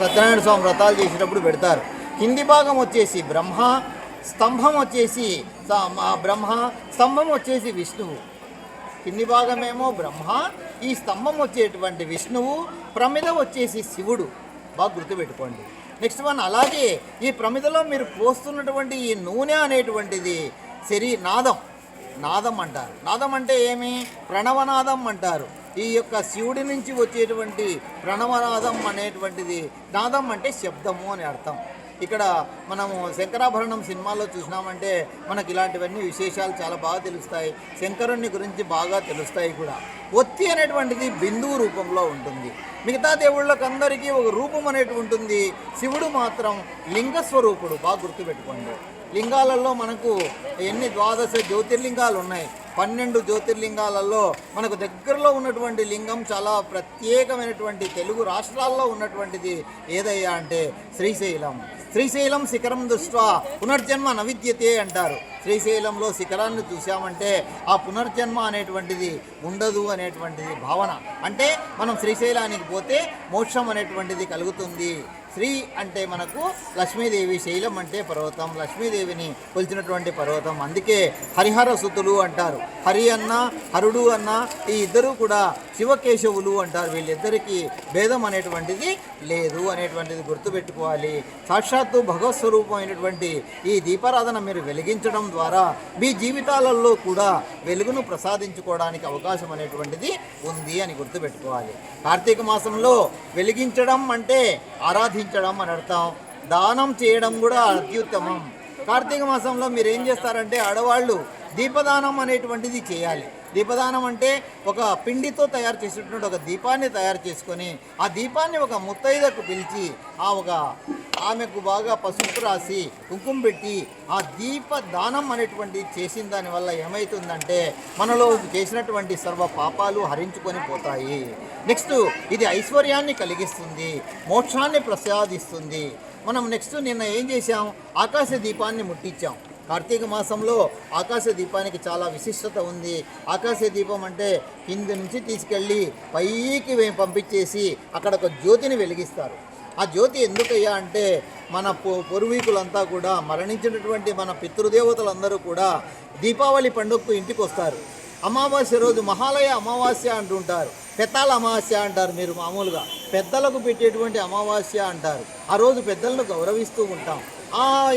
సత్యనారాయణ స్వామి వ్రతాలు చేసేటప్పుడు పెడతారు. కింది భాగం వచ్చేసి బ్రహ్మ స్తంభం వచ్చేసి బ్రహ్మ స్తంభం వచ్చేసి విష్ణువు. కింది భాగమేమో బ్రహ్మ ఈ స్తంభం వచ్చేటువంటి విష్ణువు ప్రమిద వచ్చేసి శివుడు. బాగా గుర్తుపెట్టుకోండి. నెక్స్ట్ వన్ అలాగే ఈ ప్రమిదలో మీరు పోస్తున్నటువంటి ఈ నూనె అనేటువంటిది శరీ నాదం. నాదం అంటారు. నాదం అంటే ఏమి? ప్రణవనాదం అంటారు. ఈ యొక్క శివుడి నుంచి వచ్చేటువంటి ప్రణవనాదం అనేటువంటిది. నాదం అంటే శబ్దము అని అర్థం. ఇక్కడ మనము శంకరాభరణం సినిమాలో చూసినామంటే మనకి ఇలాంటివన్నీ విశేషాలు చాలా బాగా తెలుస్తాయి. శంకరుణ్ణి గురించి బాగా తెలుస్తాయి కూడా. ఒత్తి అనేటువంటిది బిందువు రూపంలో ఉంటుంది. మిగతా దేవుళ్ళకి అందరికీ ఒక రూపం అనేటి ఉంటుంది. శివుడు మాత్రం లింగ స్వరూపుడు బాగా గుర్తుపెట్టుకోండి. లింగాలలో మనకు ఎన్ని ద్వాదశ జ్యోతిర్లింగాలు ఉన్నాయి పన్నెండు జ్యోతిర్లింగాలలో మనకు దగ్గరలో ఉన్నటువంటి లింగం చాలా ప్రత్యేకమైనటువంటి తెలుగు రాష్ట్రాల్లో ఉన్నటువంటిది ఏదయ్యా అంటే శ్రీశైలం. శ్రీశైలం శిఖరం దృష్ట్యా పునర్జన్మ నవిద్యతే అంటారు. శ్రీశైలంలో శిఖరాన్ని చూసామంటే ఆ పునర్జన్మ అనేటువంటిది ఉండదు అనేటువంటిది భావన. అంటే మనం శ్రీశైలానికి పోతే మోక్షం అనేటువంటిది కలుగుతుంది. శ్రీ అంటే మనకు లక్ష్మీదేవి శైలం అంటే పర్వతం. లక్ష్మీదేవిని కొలిచినటువంటి పర్వతం. అందుకే హరిహర సుతులు అంటారు. హరి అన్న హరుడు అన్న ఈ ఇద్దరు కూడా శివకేశవులు అంటారు. వీళ్ళిద్దరికీ భేదం అనేటువంటిది లేదు అనేటువంటిది గుర్తుపెట్టుకోవాలి. సాక్షాత్తు భగవత్ స్వరూపమైనటువంటి ఈ దీపారాధన మీరు వెలిగించడం ద్వారా మీ జీవితాలలో కూడా వెలుగును ప్రసాదించుకోవడానికి అవకాశం అనేటువంటిది ఉంది అని గుర్తుపెట్టుకోవాలి. కార్తీక మాసంలో వెలిగించడం అంటే ఆరాధించడం అని అర్థం. దానం చేయడం కూడా అత్యుత్తమం. కార్తీక మాసంలో మీరు ఏం చేస్తారంటే ఆడవాళ్ళు దీపదానం అనేటువంటిది చేయాలి. దీపదానం అంటే ఒక పిండితో తయారు చేసినటువంటి ఒక దీపాన్ని తయారు చేసుకొని ఆ దీపాన్ని ఒక ముత్తైదకు పిలిచి ఆ ఒక ఆమెకు బాగా పసుపు రాసి కుంకుమ పెట్టి ఆ దీప దానం అనేటువంటి చేసిన దానివల్ల ఏమవుతుందంటే మనలో చేసినటువంటి సర్వ పాపాలు హరించుకొని పోతాయి. నెక్స్ట్ ఇది ఐశ్వర్యాన్ని కలిగిస్తుంది మోక్షాన్ని ప్రసాదిస్తుంది. మనం నెక్స్ట్ నిన్న ఏం చేసాం ఆకాశ దీపాన్ని ముట్టించాం. కార్తీక మాసంలో ఆకాశ దీపానికి చాలా విశిష్టత ఉంది. ఆకాశ దీపం అంటే కింద నుంచి తీసుకెళ్ళి పైకి పంపించేసి అక్కడ ఒక జ్యోతిని వెలిగిస్తారు. ఆ జ్యోతి ఎందుకయ్యా అంటే మన పూర్వీకులంతా కూడా మరణించినటువంటి మన పితృదేవతలందరూ కూడా దీపావళి పండుగకు ఇంటికి వస్తారు అమావాస్య రోజు మహాలయ అమావాస్య అంటుంటారు. పెత్తాల అమావాస్య అంటారు మీరు మామూలుగా. పెద్దలకు పెట్టేటువంటి అమావాస్య అంటారు. ఆ రోజు పెద్దలను గౌరవిస్తూ ఉంటాం. ఆ